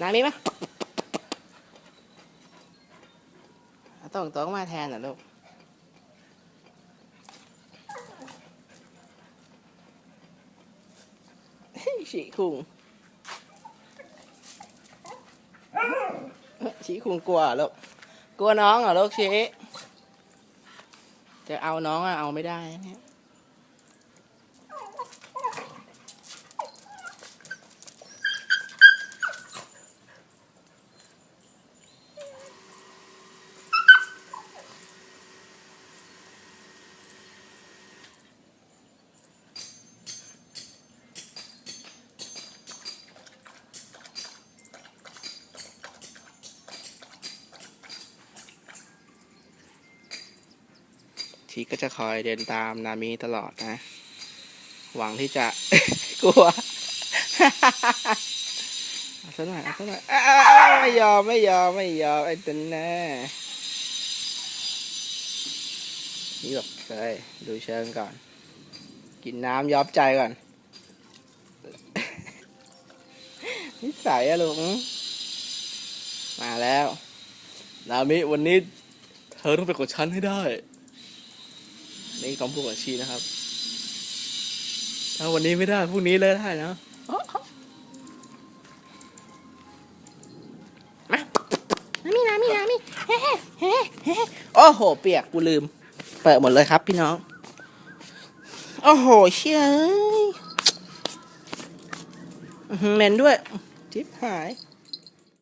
น้ำมีปะเอาต้องตัวมาแทนเหรอลูกฉีคุงฉีคุงกลัวเหรอลูก กลัวน้องเหรอลูกชีจะเอาน้องอะเอาไม่ได้นะเนี่ย ชีก็จะคอยเดินตามนามิตลอดนะ หวังที่จะ กลัวเอาซะหน่อยเอาซะหน่อยอ้าไม่ยอมไม่ยอมไม่ยอมไอ้ตันแน่นี่แบบเลยดูเชิงก่อน กินน้ำยอบใจก่อน นิสัยอะลุงมาแล้ว นามิวันนี้ เธอต้องไปกดชั้นให้ได้ นี่คำพูดของชีนะครับ ถ้าวันนี้ไม่ได้พรุ่งนี้เลยได้นะมาน้ำมีน้ำมีน้ำมีเฮ้เฮ้เฮ้เฮ้โอ้โห เปียกกูลืม เปิดหมดเลยครับพี่น้อง โอ้โห เชี่ยเอ้ยอื้อหือเหม็นด้วยจิ๊บหาย